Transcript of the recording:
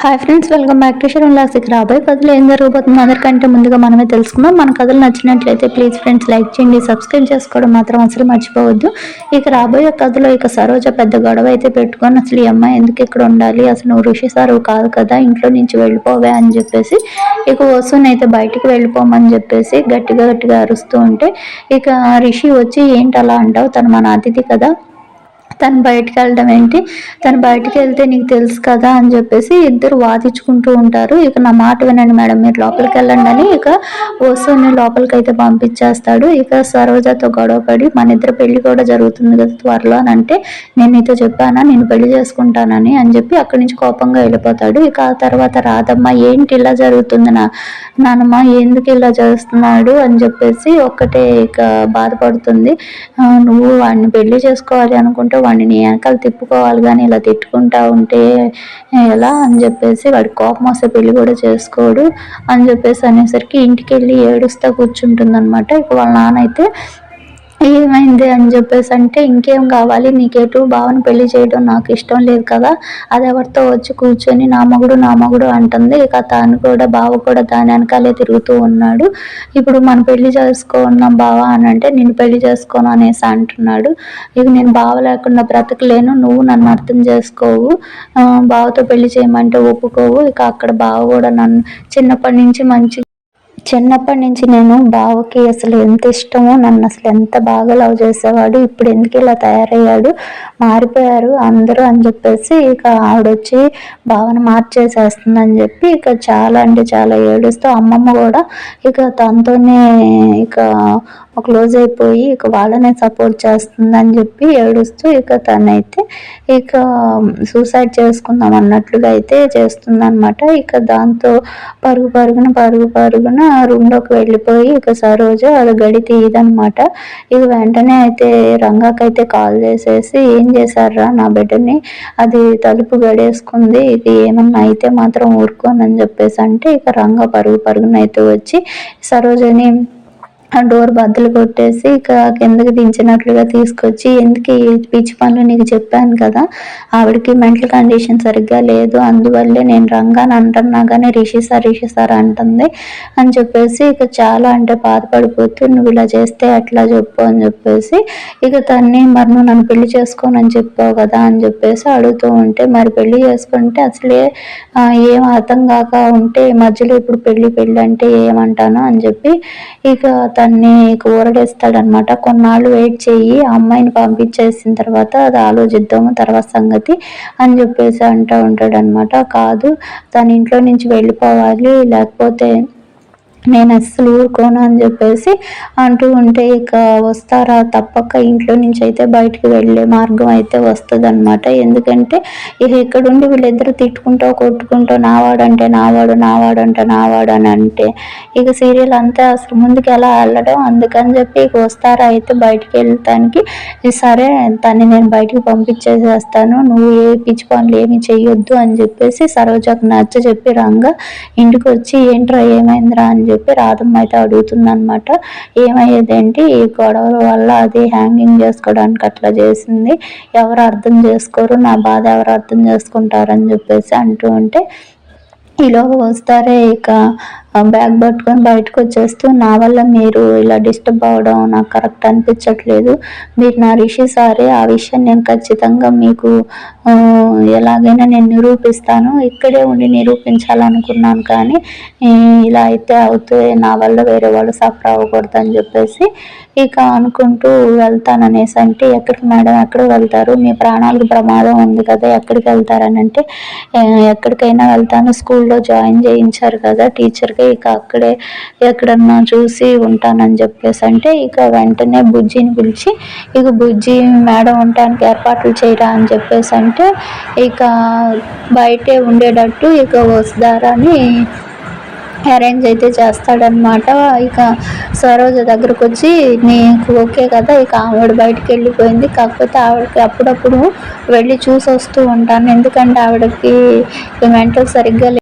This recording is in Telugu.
Hi friends welcome back to Sharan LASIK రాబోయే కథలు ఏం జరగబోతుందో అందరికంటే ముందుగా మనమే తెలుసుకుందాం. మన కథలు నచ్చినట్లయితే ప్లీజ్ ఫ్రెండ్స్ లైక్ చేయండి సబ్స్క్రైబ్ చేసుకోవడం మాత్రం అసలు మర్చిపోవద్దు. ఇక రాబోయే కథలో ఇక సరోజ పెద్ద గొడవ అయితే పెట్టుకొని అసలు ఈ అమ్మాయి ఎందుకు ఇక్కడ ఉండాలి? అసలు నువ్వు ఋషి సారు కాదు కదా ఇంట్లో నుంచి వెళ్ళిపోవే అని చెప్పేసి ఇక వసూన్ అయితే బయటికి వెళ్ళిపోమని చెప్పేసి గట్టిగా గట్టిగా అరుస్తూ ఉంటే ఇక రిషి వచ్చి ఏంటి అలా అంటావు? తను మన అతిథి కదా. తను బయటకు వెళ్ళడం ఏంటి? తను బయటకు వెళ్తే నీకు తెలుసు కదా అని చెప్పేసి ఇద్దరు వాదించుకుంటూ ఉంటారు. ఇక నా మాట వినండి మేడం మీరు లోపలికి వెళ్ళండి అని ఇక వస్తువుని లోపలికి అయితే పంపించేస్తాడు. ఇక సరోజతో గొడవపడి మన ఇద్దరు పెళ్ళి కూడా జరుగుతుంది కదా త్వరలో అని అంటే నేను నీతో చెప్పానా? నేను పెళ్ళి చేసుకుంటానని అని చెప్పి అక్కడి నుంచి కోపంగా వెళ్ళిపోతాడు. ఇక ఆ తర్వాత రాదమ్మ ఏంటి ఇలా జరుగుతుంది నా? నానమ్మ ఎందుకు ఇలా చేస్తున్నాడు? అని చెప్పేసి ఒక్కటే ఇక బాధపడుతుంది. నువ్వు వాడిని పెళ్ళి చేసుకోవాలి అనుకుంటే వాడిని నీ వెనకాల తిప్పుకోవాలి కానీ ఇలా తిట్టుకుంటా ఉంటే ఎలా? అని చెప్పేసి వాడి కోపం వస్తే పెళ్ళి కూడా చేసుకోడు అని చెప్పేసి అనేసరికి ఇంటికి వెళ్ళి ఏడుస్తా కూర్చుంటుంది అనమాట ఇక వాళ్ళ నాన్న అయితే ఏమైంది అని చెప్పేసి అంటే ఇంకేం కావాలి? నీకేటు బావని పెళ్ళి చేయడం నాకు ఇష్టం లేదు కదా అది ఎవరితో వచ్చి కూర్చొని నా మగుడు నా మగుడు అంటుంది. ఇక తాను కూడా బావ కూడా దాని వెనకాలే తిరుగుతూ ఉన్నాడు. ఇప్పుడు మనం పెళ్ళి చేసుకున్నాం బావ అని అంటే నేను పెళ్ళి చేసుకోను అనేసి అంటున్నాడు. ఇక నేను బావ లేకుండా బ్రతకలేను నువ్వు నన్ను అర్థం చేసుకోవు. బావతో పెళ్ళి చేయమంటే ఒప్పుకోవు. ఇక అక్కడ బావ కూడా నన్ను చిన్నప్పటి నుంచి మంచి చిన్నప్పటి నుంచి నేను బావకి అసలు ఎంత ఇష్టమో నన్ను అసలు ఎంత బాగా లవ్ చేసేవాడు ఇప్పుడు ఎందుకు ఇలా తయారయ్యాడు మారిపోయారు అందరూ అని చెప్పేసి ఇక ఆవిడొచ్చి భావన మార్చేసేస్తుందని చెప్పి ఇక చాలా అంటే చాలా ఏడుస్తూ అమ్మమ్మ కూడా ఇక తనతోనే ఇక క్లోజ్ అయిపోయి ఇక వాళ్ళనే సపోర్ట్ చేస్తుందని చెప్పి ఏడుస్తూ ఇక తనైతే ఇక సూసైడ్ చేసుకుందాం అన్నట్లుగా అయితే చేస్తుందనమాట ఇక దాంతో పరుగు పరుగున పరుగు పరుగున రూమ్లోకి వెళ్ళిపోయి ఇక సరోజ అది గడి తీయదనమాట ఇక వెంటనే అయితే రంగాకైతే కాల్ చేసేసి ఏం చేశారా నా బిడ్డని? అది తలుపు గడేసుకుంది ఇది ఏమన్నా అయితే మాత్రం ఊరుకోనని చెప్పేసి అంటే ఇక రంగా పరుగు పరుగున అయితే వచ్చి సరోజని ఆ డోర్ బద్దలు కొట్టేసి ఇక కిందకి దించినట్లుగా తీసుకొచ్చి ఎందుకు ఈ పిచ్చి పనులు నీకు చెప్పాను కదా? ఆవిడకి మెంటల్ కండిషన్ సరిగ్గా లేదు. అందువల్లే నేను రంగాని అంటున్నా కానీ రిషి సార్ రిషి సార్ అంటుంది. అని చెప్పేసి ఇక చాలా అంటే బాధపడిపోతూ నువ్వు ఇలా చేస్తే అట్లా చెప్పు? అని చెప్పేసి ఇక తన్ని మరి నువ్వు నన్ను పెళ్ళి చేసుకోనని చెప్పావు కదా? అని చెప్పేసి అడుగుతూ ఉంటే మరి పెళ్ళి చేసుకుంటే అసలే ఏం అర్థం కాక ఉంటే మధ్యలో ఇప్పుడు పెళ్ళి పెళ్ళి అంటే ఏమంటాను? అని చెప్పి ఇక తన్ని ఊరడేస్తాడనమాట కొన్నాళ్ళు వెయిట్ చెయ్యి అమ్మాయిని పంపించేసిన తర్వాత అది ఆలోచిద్దాము తర్వాత సంగతి అని చెప్పేసి అంటూ ఉంటాడనమాట. కాదు తన ఇంట్లో నుంచి వెళ్ళిపోవాలి లేకపోతే నేను అస్సలు ఊరుకోను అని చెప్పేసి అంటూ ఉంటే ఇక వస్తారా తప్పక ఇంట్లో నుంచి అయితే బయటికి వెళ్ళే మార్గం అయితే వస్తుంది అనమాట ఎందుకంటే ఇక ఎక్కడుండి వీళ్ళిద్దరు తిట్టుకుంటూ కొట్టుకుంటూ నావాడంటే నావాడు నావాడంటే నావాడు అని అంటే ఇక సీరియల్ అంతా అసలు ముందుకు ఎలా వెళ్ళడం అందుకని చెప్పి ఇక వస్తారా అయితే బయటికి వెళ్ళటానికి సరే తన్ని నేను బయటికి పంపించేసేస్తాను. నువ్వు ఏ పిచ్చి పనులు ఏమి చెయ్యొద్దు అని చెప్పేసి సరోజకు నచ్చ చెప్పి రంగా ఇంటికి వచ్చి ఏంట్రా ఏమైందిరా? అని చెప్పి రాధమ్మ అయితే అడుగుతుందనమాట ఏమయ్యేదేంటి ఈ గొడవల వల్ల అది హ్యాంగింగ్ చేసుకోవడానికి అట్లా చేసింది. ఎవరు అర్థం చేసుకోరు నా బాధ ఎవరు అర్థం చేసుకుంటారని చెప్పేసి అంటూ ఉంటే ఈలోగా వస్తారే ఇక బ్యాగ్ పట్టుకొని బయటకు వచ్చేస్తూ నా వల్ల మీరు ఇలా డిస్టర్బ్ అవ్వడం నాకు కరెక్ట్ అనిపించట్లేదు. మీరు నా రిషి సారే. ఆ విషయం నేను ఖచ్చితంగా మీకు ఎలాగైనా నేను నిరూపిస్తాను. ఇక్కడే ఉండి నిరూపించాలనుకున్నాను కానీ ఇలా అయితే అవుతే నా వల్ల వేరే వాళ్ళు సఫర్ అవ్వకూడదు అని చెప్పేసి ఇక అనుకుంటూ వెళ్తాననేసి అంటే ఎక్కడికి మేడం? ఎక్కడికి వెళ్తారు? మీ ప్రాణాలకు ప్రమాదం ఉంది కదా ఎక్కడికి వెళ్తారని అంటే ఎక్కడికైనా వెళ్తాను. స్కూల్లో జాయిన్ చేయించారు కదా టీచర్కి అంటే ఇక అక్కడే ఎక్కడన్నా చూసి ఉంటానని చెప్పేసి అంటే ఇక వెంటనే బుజ్జిని పిలిచి ఇక బుజ్జి మేడం ఉండటానికి ఏర్పాట్లు చేయరా? అని చెప్పేసి అంటే ఇక బయటే ఉండేటట్టు ఇక వస్తారని అరేంజ్ అయితే చేస్తాడనమాట ఇక సరోజ దగ్గరకు వచ్చి నీకు ఓకే కదా ఇక ఆవిడ బయటకు వెళ్ళిపోయింది. కాకపోతే ఆవిడకి అప్పుడప్పుడు వెళ్ళి చూసి వస్తూ ఉంటాను. ఎందుకంటే ఆవిడకి మెంటల్ సరిగ్గా